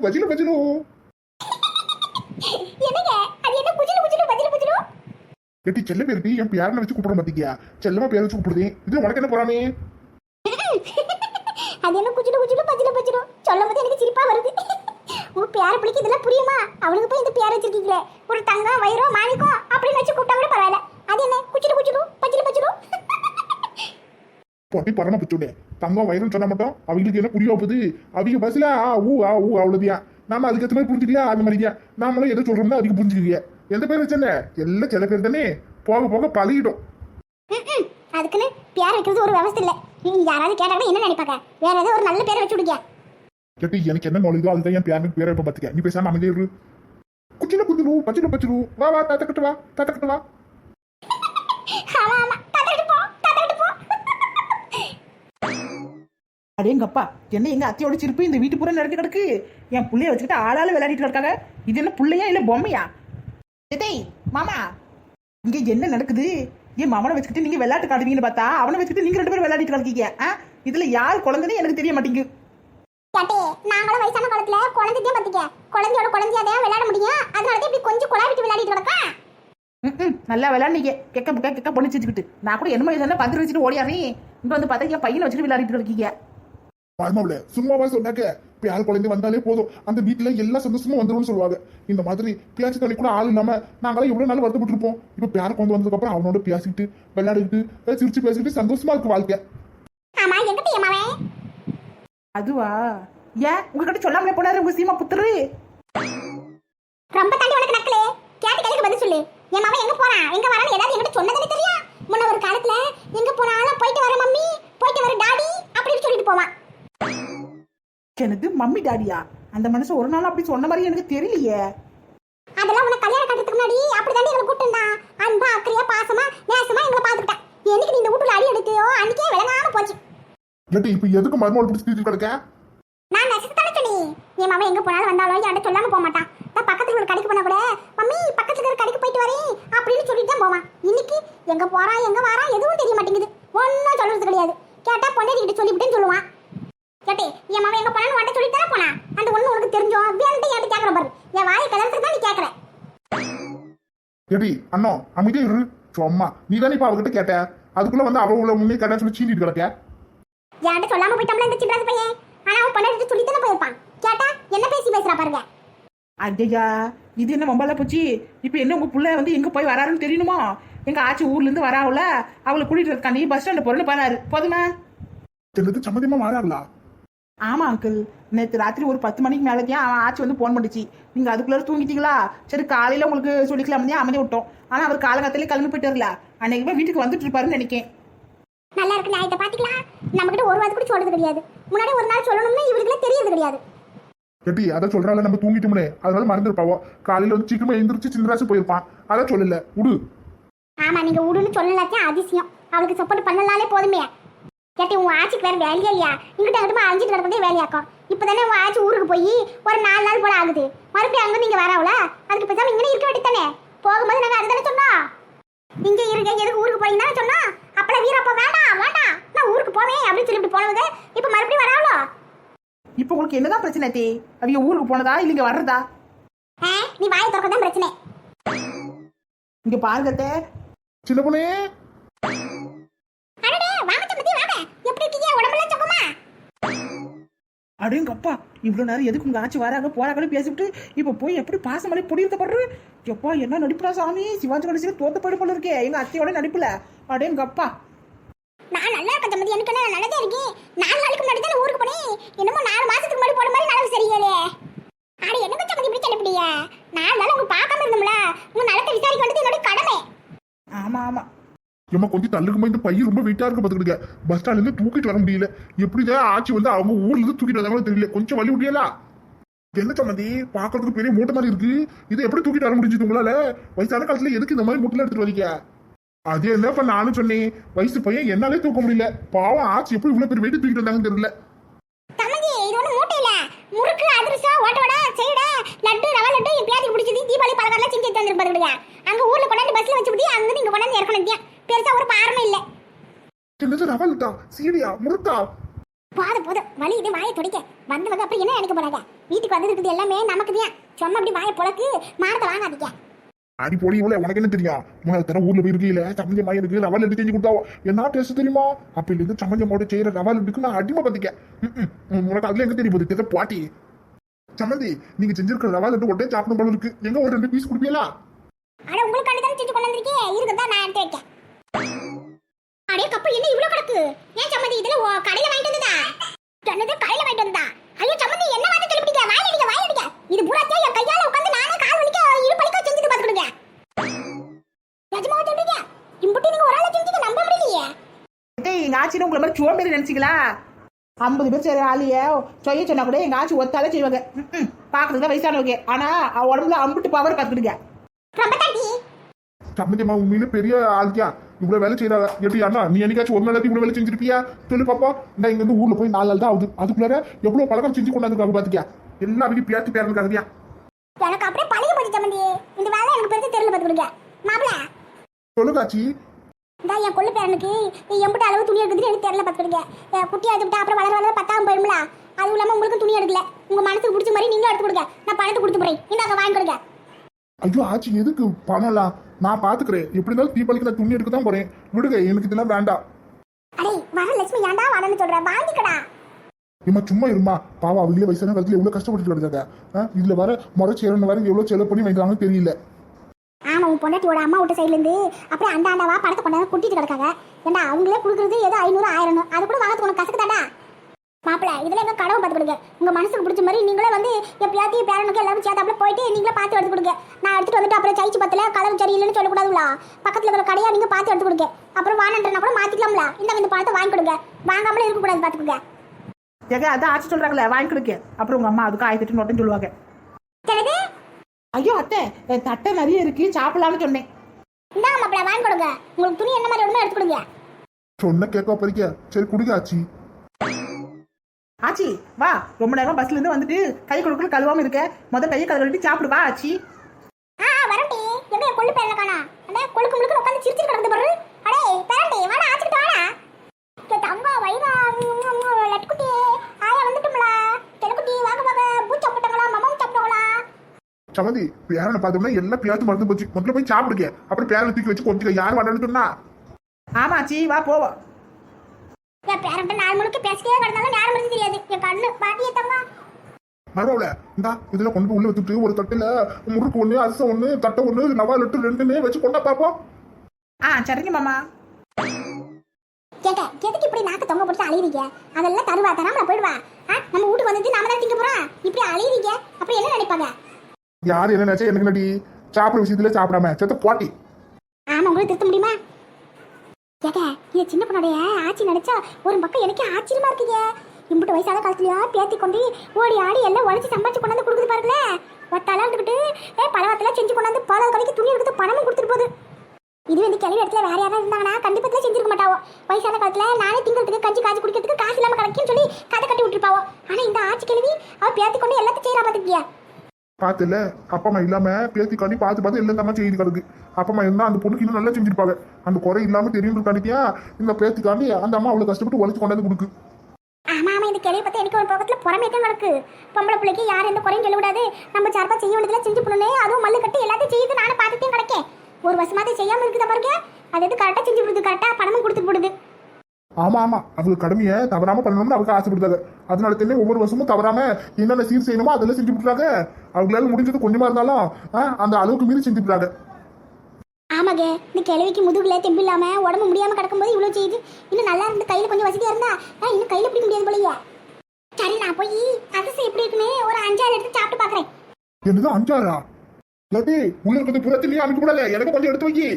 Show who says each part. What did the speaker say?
Speaker 1: பஜிலு
Speaker 2: என்னங்க? அது என்ன குஜிலு குஜிலு பஜிலு பஜிலு
Speaker 1: எட்டி செல்ல பேருட்டி என் பேரனை வச்சு கூப்பிட மாட்டீங்க செல்லமா பேர வச்சு கூப்பிடுதே. இது உனக்கு என்ன போறாமே?
Speaker 2: அது என்ன குஜிலு குஜிலு பஜிலு பஜிலு சொல்லும் போது எனக்கு சிரிப்பா வருது. உங்க பேர பிள்ளைக்கு இதெல்லாம் புரியுமா? அவளுக்கு போய் இந்த பேர் வச்சிருக்கீங்களே. ஒரு தங்கம் வயிறோ மாணிக்கம் அப்படின்னு வச்சு கூப்பிட்டா கூட பரவாயில்ல. அது என்ன? குஜிலு குஜிலு பஜிலு பஜிலு
Speaker 1: பொட்டி பரம பிச்சுடே தங்கம் வயிறுன்னு சொன்னா மட்டும் அவங்களுக்கு என்ன புரிய போகுது? அவங்க பஸ்ல ஆ ஊ ஆ ஊ அவ்வளோதியா நாம அதுக்கு ஏற்ற மாதிரி புரிஞ்சுக்கலையா? அந்த மாதிரியா நாமளும் எதை சொல்றோம்னா அதுக்கு புரிஞ்சுக்குவிய எந்த பேர் வச்சேன்ன? எல்லாம் சில பேர் தானே. போக போக பழகிடும்.
Speaker 2: அதுக்குன்னு பேர் வைக்கிறது ஒரு விவசாய இல்ல. நீங்க யாராவது கேட்டாங்கன்னா என்ன நினைப்பாங்க? வேற ஏதாவது ஒரு நல்ல பேரை வச்சு விடுங்க.
Speaker 1: கேட்டு எனக்கு என்ன நோலுதோ அதுதான் என் பேரனுக்கு பேரை இப்ப பாத்துக்க. நீ பேசாம அமைதியா இரு. குச்சில குஞ்சிலு பச்சிலு பச்சிலு வா வா தாத்தக்கிட்டு வா தாத்தக்கிட்டு வா.
Speaker 2: ஆமா ஆமா தாத்தாக்கிட்டு போ தாத்தாக்கிட்டு போ
Speaker 3: அடேங்கப்பா என்ன எங்க அத்தையோட சிரிப்பு இந்த வீட்டு பூரா நடந்து கிடக்கு? என் புள்ளைய வச்சுக்கிட்டு ஆளால விளையாடிட்டு கிடக்காங்க இது என்ன புள்ளையா இல்ல பொம்மையா? டேய் மாமா. இங்க என்ன நடக்குது? என் மாமனை வச்சுக்கிட்டு நீங்க விளையாட்டு காட்டுவீங்கன்னு பார்த்தா அவனை வச்சுக்கிட்டு நீங்க ரெண்டு பேரும் விளையாடிட்டு கிடக்கீங்க. ஆ? இதுல யார் குழந்தைன்னு எனக்கு தெரிய மாட்டேங்குது.
Speaker 2: நாங்களும் வயசான காலத்துல குழந்தைக்கே பத்திக்க குழந்தையோட குழந்தையாதான் விளையாட முடியும். அதனால தான் இப்படி கொஞ்சம் குழாவிட்டு விளையாடிட்டு கிடக்கா?
Speaker 3: நல்லா விளையாடுனீங்க. கெக்க புக்க கெக்க பொண்ணு நான் கூட என்னமோ இதெல்லாம் பந்து வச்சுட்டு ஓடியாரேன். இங்க வந்து பார்த்தா என் பையனை வச்சுட்டு விளையாடிட்டு இருக்கீங்க
Speaker 1: மருமவுல சும்மாவா சொன்னாக்க பேர் குழந்தை வந்தாலே போதும். அந்த வீட்டுல எல்லா சந்தோஷமும் வந்துரும்னு சொல்லுவாங்க. இந்த மாதிரி பேச்சு தண்ணி கூட ஆள் இல்லாம நாங்களாம் எவ்வளவு நாள் வருத்தப்பட்டு இருப்போம் இப்ப பேர் குழந்தை வந்ததுக்கு அப்புறம் அவனோட பேசிக்கிட்டு விளையாடிக்கிட்டு சிரிச்சு பேசிக்கிட்டு சந்தோஷமா இருக்கு வாழ்க்கை.
Speaker 3: அதுவா? ஏன்? உங்ககிட்ட சொல்லாமலே போனாரு உங்க சீமா புத்தரு?
Speaker 2: ரொம்ப தாண்டி உனக்கு நக்கலே. கேட்டு கேளுக்கு பதில் சொல்லு. என் மாவன் எங்க போறான்? எங்க வரான்னு ஏதாவது என்கிட்ட சொன்னதுன்னு தெரியும் முன்ன ஒரு காலத்துல எங்க போனாலும் போயிட்டு வர மம்மி போயிட்டு வர டாடி அப்படின்னு சொல்லிட்டு போவான்.
Speaker 3: எனக்கு மம்மி டாடியா. அந்த மனுஷன் ஒரு நாள் அப்படி சொன்ன மாதிரி எனக்கு தெரியலையே.
Speaker 2: அதெல்லாம் உனக்கு கல்யாணம் கட்டுறதுக்கு முன்னாடி அப்படிதாண்டி எங்களை கூப்பிட்டுருந்தான் அன்பா அக்கறையா பாசமா நேசமா எங்களை பாத்துக்கிட்டேன் என்னைக்கு நீ இந்த வீட்டுல அடி எடுக்கையோ அன்னைக்கே விளங்காம போச்சு.
Speaker 1: கேட்டு இப்ப எதுக்கு மருமகள் பிடிச்சி தீர்த்து கிடக்க?
Speaker 2: நான் நெசத்து தானே சொல்லி என் மாமா எங்க போனாலும் வந்தாலும் யார்கிட்ட சொல்லாம போக மாட்டான். நான் பக்கத்துல ஒரு கடைக்கு போனா கூட மம்மி பக்கத்துல இருக்கிற கடைக்கு போயிட்டு வரேன் அப்படின்னு சொல்லிட்டு தான் போவான் இன்னைக்கு எங்க போறான் எங்க வாரான் எதுவும் தெரிய மாட்டேங்குது ஒன்னும் சொல்றது கிடையாது கேட்டா பொண்டாட்டி கிட்ட சொல்லிவிட்டேன்னு சொல்லுவான் கேட்டே என் மாமா எங்க போனான்னு வாட்ட சொல்லிட்டு தானே போனா அந்த ஒண்ணு உனக்கு தெரிஞ்சோ வேணுட்டு என்கிட்ட கேக்குற பாரு என் வாயை கலந்துட்டு தான் நீ கேக்குற
Speaker 1: அண்ணோ அமைதியா இரு. சும்மா நீ தானே இப்ப அவகிட்ட கேட்ட? அதுக்குள்ள வந்து அவ உள்ள முன்னே கேட்டா சொல்லி சீண்டிட்டு கிடக்க.
Speaker 2: என்கிட்ட சொல்லாம போயிட்டோம்ல இந்த சின்ன பையன்? ஆனா அவன் பொண்டாட்டி சொல்லி தானே போயிருப்பான். கேட்டா என்ன பேசி பேசுறா பாருங்க.
Speaker 3: ஐயா இது என்ன மொபைல போச்சு? இப்போ என்ன உங்க புள்ள வந்து எங்க போய் வராருன்னு தெரியணுமா? எங்க ஆச்சி ஊர்ல இருந்து வராவுல அவளை கூட்டிட்டு இருக்கா நீ பஸ் ஸ்டாண்ட் போறேன்னு போனாரு போதுமா?
Speaker 1: சம்மதியமா மாறாங்களா
Speaker 3: ஆமா அங்கிள் நேற்று ராத்திரி ஒரு பத்து மணிக்கு மேலேதான் அவன் ஆச்சி வந்து ஃபோன் பண்ணிச்சு. நீங்க அதுக்குள்ள தூங்கிட்டீங்களா? சரி காலையில உங்களுக்கு சொல்லிக்கலாம். அமைதி விட்டோம். ஆனா அவர் காலகாலத்திலே கிளம்பி போயிட்டார்ல. அன்னைக்கு போய் வீட்டுக்கு வந்துட்டு இருப்பாருன்னு நினைக்கேன்.
Speaker 2: நல்லா இருக்கு. நியாயத்தை பாத்தீங்களா? நம்ம கிட்ட ஒரு வாரத்துக்கு கூட சொல்றது கிடையாது. முன்னாடி ஒரு நாள் சொல்லணும்னு இவருக்குலாம் தெரியறது கிடையாது.
Speaker 1: கேட்டி அதை சொல்றால நம்ம தூங்கிட்டோம்னே. அதனால மறந்துருப்பாவோ. காலையில வந்து சீக்கிரமா எந்திரிச்சு சின்னராசு போயிருப்பான். அதான் சொல்லல. விடு.
Speaker 2: ஆமா நீங்க உடுன்னு சொல்லலாச்சும் அதிசயம். அவளுக்கு சப்போர்ட் பண்ணலாலே போதுமே. கேட்டி உன் ஆட்சிக்கு வேற வேலையே இல்லையா? இங்கிட்ட அங்கிட்ட அழிஞ்சிட்டு கிடக்கிறதே வேலையாக்கும். இப்பதானே உன் ஆட்சி ஊருக்கு போய் ஒரு நாலு நாள் போல ஆகுது. மறுபடியும் அங்க நீங்க வராவல அதுக்கு பேசாம இங்கே இருக்க வேண்டியதானே போகும்போது நாங்க அதுதானே சொன்னோம். இங்க இருக்க எதுக்கு ஊருக்கு தானே சொன்னோம். அப்பல வீரப்பா வேண்டாம் வேண்டாம் நான் ஊருக்கு போவேன் அப்படின்னு சொல்லிட்டு போனவங்க இப்ப மறுபடியும் வராவளோ?
Speaker 3: இப்போ உங்களுக்கு என்னதான் பிரச்சனை தே? அவங்க ஊருக்கு போனதா இல்ல இங்க வர்றதா?
Speaker 2: நீ வாயை திறக்க தான் பிரச்சனை.
Speaker 3: இங்க பாருங்க.
Speaker 1: சின்ன
Speaker 2: இருக்கீங்க உடம்பெல்லாம் சுகமா?
Speaker 3: அடேங்க அப்பா இவ்வளவு நேரம் எதுக்கு உங்க ஆச்சி வராங்க போறாங்கன்னு பேசிவிட்டு இப்ப போய் எப்படி பாசமலை பொடியிருக்க படுற எப்பா என்ன நடிப்புடா சாமி? சிவாஜி கணேசன் தோத்த போயிடு போல இருக்கே எங்க அத்தையோட நடிப்புல. அடேங்க அப்பா
Speaker 2: நான் நல்லா இருக்கேன் சம்பந்தி எனக்கு என்ன நல்லதே இருக்கேன். நாலு நாளைக்கு முன்னாடி தான் ஊருக்கு போனேன். என்னமோ நாலு மாசத்துக்கு முன்னாடி போன மாதிரி நடவு சரியில்லையே. அட என்னங்க சம்பந்தி இப்படி சொல்லப்படிய நாலு நாள் உங்க பார்க்காம இருந்தோம்ல. உங்க நலத்தை விசாரிக்க வேண்டியது என்னோட கடமை.
Speaker 3: ஆமா ஆமா.
Speaker 1: ஏமா கொஞ்சம் தள்ளுக்குமா இந்த பையன் ரொம்ப வெயிட்டா இருக்க பாத்துக்கிடுங்க. பஸ் ஸ்டாண்ட்ல இருந்து தூக்கிட்டு வர முடியல. எப்படிதான் ஆட்சி வந்து அவங்க ஊர்ல இருந்து தூக்கிட்டு வந்தாங்களோ தெரியல. கொஞ்சம் வழி முடியலா என்ன சம்மந்தி பாக்குறதுக்கு பெரிய மூட்டை மாதிரி இருக்கு. இதை எப்படி தூக்கிட்டு வர முடிஞ்சது உங்களால? வயசான காலத்துல எதுக்கு இந்த மாதிரி மூட்டை எடுத்துட்டு வரீங்க அது என்ன இப்ப நானும் சொன்னேன். வயசு பையன் என்னாலே தூக்க முடியல. பாவம் ஆட்சி எப்படி இவ்வளவு பெரிய வெயிட்டு தூக்கிட்டு வந்தாங்கன்னு தெரியல.
Speaker 2: முறுக்கு அதிரசம் ஓட்டோட செய்ட லட்டு ரவா லட்டு பிடிச்சது தீபாவளி பலகாரம்லாம் செஞ்சு எடுத்து வந்துருப்பாருங்க அங்க ஊர்ல கொண்டாந்து பஸ்ல வச்சு விட்டு அங்க நீங்கள் கொண்டாந்து இறக்கணும் பெருசா ஒரு பாரமே இல்ல.
Speaker 1: என்னது ரவல்ட்டா சீடியா முறுக்கா
Speaker 2: போதும் போதும். வலி இது வாயை துடைக்க. வந்து வந்து அப்புறம் என்ன நினைக்க போறாங்க? வீட்டுக்கு வந்து இருக்குது எல்லாமே நமக்கு தான். சும்மா அப்படி வாயை புழக்கு மானத்தை வாங்காதீங்க.
Speaker 1: அடி பொடி இவ்வளவு உனக்கு என்ன தெரியும்? மூணாவது தரம் ஊர்ல போய் இருக்கீல சமஞ்ச மாயனுக்கு ரவா லட்டு செஞ்சு கொடுத்தாவோ என்ன டேஸ்ட் தெரியுமா? அப்ப இருந்து சமஞ்ச மாவோட செய்யற ரவா லட்டுக்கு நான் அடிமை பத்திக்க உனக்கு அதுல எங்க தெரியும் போகுது தெரிய பாட்டி. சமந்தி நீங்க செஞ்சிருக்கிற ரவா லட்டு உடனே சாப்பிடும் போல இருக்கு. எங்க ஒரு ரெண்டு பீஸ் கொடுப்பீங்களா?
Speaker 2: ஆனா உங்களுக்கு தானே செஞ்சு கொண்டு வந்திருக்கேன் இருக்குதா நான் எடுத்து வைக்கேன். அடே கப்பு என்ன இவ்வளவு கிடக்கு ஏன் சம்மந்தி இதுல ஓ- கடையில வாங்கிட்டு வந்ததா? என்னது கடையில வாங்கிட்டு வந்ததா? ஐயோ சம்மந்தி என்ன வார்த்தை சொல்லி பிடிக்க வாய் அடிக்க வாய் அடிக்க இது பூராத்தையும் என் கையால உட்காந்து நானே கால் வலிக்க இடுப்பலிக்க செஞ்சுட்டு பாத்துக்கிடுங்க நிஜமா சொல்றீங்க? இம்புட்டி நீங்க ஒரு ஆளை செஞ்சீங்க நம்ப முடியலையே.
Speaker 3: டேய் எங்க ஆச்சின்னு உங்களை மாதிரி சோம்பேறி நினைச்சிங்களா? ஐம்பது பேர் சரி ஆளிய செய்ய சொன்னா கூட எங்க ஆச்சி ஒத்தாலே செய்வாங்க. பாக்குறதுல வயசானவங்க. ஆனா அவ உடம்புல அம்புட்டு பவர் பார்த்துக்கிடுங்க.
Speaker 2: ரொம்ப தாண்டி
Speaker 1: சமந்தி அம்மா உண்மையில பெரிய ஆள்கியா இவ்வளவு வேலை செய்யறாங்க எப்படி அண்ணா நீ என்னைக்காச்சும் ஒரு நாள் இவ்வளவு வேலை செஞ்சிருப்பியா? சொல்லு பாப்பா. நான் இங்க இருந்து ஊர்ல போய் நாலு நாள் தான் ஆகுது. அதுக்குள்ளார எவ்வளவு பழக்கம் செஞ்சு கொண்டாந்துருக்காங்க பாத்துக்கியா எல்லா வீட்டையும் பேத்து பேரனுக்காகதியா
Speaker 2: எனக்கு அப்படியே பழகி போச்சு சம்மந்தி இந்த வேலை எனக்கு பெருசு தெரியல பாத்துக்கிடுங்க மாப்பிள்ள
Speaker 1: சொல்லுங்காச்சி
Speaker 2: இந்த என் கொள்ளு பேரனுக்கு எம்பிட்ட அளவு துணி எடுக்குதுன்னு எனக்கு தெரியல பார்த்துக்கிடுங்க குட்டி எடுத்துக்கிட்டா அப்புறம் வளர வளர பத்தாம போயிடும்ல அதுவும் இல்லாமல் உங்களுக்கு துணி எடுக்கல. உங்க மனசுக்கு பிடிச்ச மாதிரி நீங்களும் எடுத்து கொடுங்க. நான் பணத்தை கொடுத்து போறேன். இந்தாங்க வாங்கி கொடுங்க.
Speaker 1: ஐயோ ஆச்சி எதுக்கு? பணம்லாம். நான் பாத்துக்கிறேன். எப்படி இருந்தாலும் தீபாவளிக்கு நான் துணி எடுக்க தான் போறேன். விடுங்க எனக்கு இதெல்லாம் வேண்டாம்.
Speaker 2: அடே வர லட்சுமி ஏன்டா வரேன்னு சொல்றேன் வாங்கிக்கடா.
Speaker 1: இம்மா சும்மா இருமா பாவம் அவங்களே வயசான காலத்துல எவ்வளவு கஷ்டப்பட்டு கிடக்காங்க ஆ, இதுல வர முறை சேரணும் வர எவ்வளவு செலவு பண்ணி வாங்கிக்கிறாங்கன்னு தெரியல.
Speaker 2: ஆமா உன் பொண்டாட்டியோட அம்மா வீட்டு சைடுல இருந்து அப்படியே அண்டா அண்டாவா பணத்தை கொண்டாந்து குட்டிட்டு கிடக்காங்க. ஏண்டா அவங்களே கொடுக்குறது ஏதோ ஐநூறு ஆயிரம். அது கூட வாங்கறதுக்கு உனக்கு கசக்குதாடா? மாப்பிள்ள இதுல எங்க கடவுள் பார்த்து கொடுங்க. உங்க மனசுக்கு பிடிச்ச மாதிரி நீங்களே வந்து எப்பயாத்தையும் பேரனுக்கு எல்லாரும் சேர்த்தாப்புல போயிட்டு நீங்களே பார்த்து எடுத்து கொடுங்க. நான் எடுத்துட்டு வந்துட்டு அப்புறம் சைச்சு பத்தல கலர் சரியில்லைன்னு சொல்லக்கூடாதுங்களா பக்கத்துல இருக்கிற கடையா நீங்க பார்த்து எடுத்து கொடுங்க. அப்புறம் வானன்றனா கூட மாத்திக்கலாம்ல. இந்த இந்த பணத்தை வாங்கி கொடுங்க. வாங்காமலே இருக்கக்கூடாது பாத்துக்கோங்க
Speaker 3: ஏங்க அதான் ஆச்சி சொல்றாங்களே வாங்கி கொடுக்க. அப்புறம் உங்க அம்மா அதுக்கு ஆயிரத்தி நோட்டம் சொல்லுவாங்க. ஐயோ அத்தை தட்டை நிறைய இருக்கு சாப்பிடலாம்னு சொன்னேன்.
Speaker 2: இந்தாங்க மாப்பிள்ள வாங்கி கொடுங்க. உங்களுக்கு துணி என்ன மாதிரி வேணுமோ எடுத்து கொடுங்க.
Speaker 1: சொன்ன கேட்க பறிக்க சரி குடுங்க ஆச்சி
Speaker 3: ஆச்சி வா ரொம்ப நேரம் பஸ்ல இருந்து வந்துட்டு கை கொடுக்கல கழுவாம இருக்க. முத கையை கழுவிட்டு சாப்பிடு வா ஆச்சி.
Speaker 2: ஆ வரட்டி எங்க கொள்ளு பேரல காணா? அட கொழுக்கு முழுக்கு உட்காந்து சிரிச்சிட்டு கிடக்குது பாரு. அடே பேரண்டி வாடா ஆச்சிட்டு வாடா. கே தங்கா வைரா லட்குட்டி ஆயா வந்துட்டும்ல. தெலக்குட்டி வாங்க வாங்க பூ சாப்பிட்டாங்களா மமம் சாப்பிட்டாங்களா
Speaker 1: சமந்தி பேரனை பார்த்தோம்னா எல்லாம் பேத்து மறந்து போச்சு. முதல்ல போய் சாப்பிடுங்க. அப்புறம் பேரனை தூக்கி வச்சு கொஞ்சம் யார் வரணும்னு சொன்னா?
Speaker 3: ஆமா ஆச்சி வா போவோம்.
Speaker 2: என் பேரண்ட நாள் முழுக்க பேசிட்டே கிடந்தாலும் நேரம் மறந்து தெரியாது. என் கண்ணு பாட்டியே தங்கா
Speaker 1: மரவுல இந்தா இதுல கொண்டு போய் உள்ள வச்சுட்டு ஒரு தட்டுல முறுக்கு ஒண்ணு அரிசம் ஒண்ணு தட்டை ஒண்ணு நவா லட்டு ரெண்டுமே வச்சு கொண்டா பாப்போம்.
Speaker 3: ஆ சரிங்க மாமா.
Speaker 2: கேட்ட எதுக்கு இப்படி நாக்கு தொங்க போட்டு அழியறீங்க? அதெல்லாம் தருவா தராமல போயிடுவா. ஆ நம்ம வீட்டுக்கு வந்துட்டு நாம தான் திங்க போறோம்? இப்படி அழியறீங்க? அப்புறம் என்ன நினைப்பாங்க?
Speaker 1: யார் என்ன நினைச்சா எனக்கு நடி சாப்பிட விஷயத்துல சாப்பிடாம செத்த பாட்டி.
Speaker 2: ஆமா உங்களுக்கு திருத்த முடியுமா? ஏங்க இது சின்ன பொண்ணுடைய ஆட்சி நினைச்சா ஒரு பக்கம் எனக்கே ஆச்சரியமா இருக்குங்க. இம்புட்டு வயசான காலத்துலயா பேத்தி கொண்டு ஓடி ஆடி எல்லாம் உழைச்சி சம்பாதிச்சு கொண்டாந்து கொடுக்குது பாருங்களே. ஒத்தால இருந்துக்கிட்டு ஏ பலவத்துல செஞ்சு கொண்டாந்து பல கடைக்கு துணி எடுத்து பணமும் கொடுத்துட்டு போகுது. இது வந்து கிளவி இடத்துல வேற யாராவது இருந்தாங்கன்னா கண்டிப்பா செஞ்சிருக்க மாட்டாவோ. வயசான காலத்துல நானே திங்கிறதுக்கு கஞ்சி காய்ச்சி குடிக்கிறதுக்கு காசு இல்லாம கிடைக்குன்னு சொல்லி கதை கட்டி விட்டுருப்பாவோ. ஆனா இந்த ஆட்சி கிழவி அவ பேத்தி கொண்டு எல்லாத்தையும் செய்யறா பாத்துக்கியா
Speaker 1: பாத்துல அப்பா அம்மா இல்லாம பேத்தி காண்டி பார்த்து பார்த்து எல்லாம் தான் செய்தி கிடக்கு. அப்பமா இருந்தால் அந்த பொண்ணுக்கு இன்னும் நல்லா செஞ்சிருப்பாங்க. அந்த குறை இல்லாமல் தெரியும்னு இருக்காண்டியா இந்த பேத்துக்காண்டி அந்த அம்மா அவ்வளோ கஷ்டப்பட்டு உழைச்சு கொண்டாந்து கொடுக்கு.
Speaker 2: ஆமா ஆமா இந்த கேள்வி பார்த்தா எனக்கு ஒரு பக்கத்தில் புறமே தான் கிடக்கு பொம்பளை பிள்ளைக்கு யார் எந்த குறையும் சொல்லக்கூடாது. நம்ம சார்பாக செய்ய வேண்டியதில் செஞ்சு பண்ணலே அதுவும் மல்லு கட்டி எல்லாத்தையும் செய்யுது நானும் பார்த்துட்டே கிடக்கேன். ஒரு வருஷமாவது செய்யாமல் இருக்குதா பாருங்க. அது எது கரெக்டாக செஞ்சு விடுது கரெக்டாக பணமும் கொடுத்து போடுது.
Speaker 1: ஆமா ஆமா. அவங்க கடமையை தவறாம பண்ணணும்னு அவங்க ஆசைப்படுத்தாங்க அதனால தெரியல ஒவ்வொரு வருஷமும் தவறாம என்னென்ன சீர் செய்யணுமோ அதெல்லாம் செஞ்சு விட்டுறாங்க அவங்களால முடிஞ்சது கொஞ்சமா இருந்தாலும் அந்த அளவுக்கு மீறி செஞ்சு விட்டுறாங்க
Speaker 2: ஆமாங்க இந்த கிழவிக்கு முதுகுல தெம்பு இல்லாம உடம்பு முடியாம கிடக்கும்போது இவ்வளவு செய்யுது இன்னும் நல்லா இருந்து கையில கொஞ்சம் வசதியா இருந்தா நான் இன்னும் கையில பிடிக்க முடியாது போலயே. சரி நான் போய் அதிசயம் எப்படி இருக்குன்னு ஒரு அஞ்சாறு எடுத்து சாப்பிட்டு பாக்குறேன்.
Speaker 1: என்னது அஞ்சாரா இல்லாட்டி உள்ள இருக்கிறது புறத்திலேயே அனுப்பி விடல எனக்கு கொஞ்சம் எடுத்து வை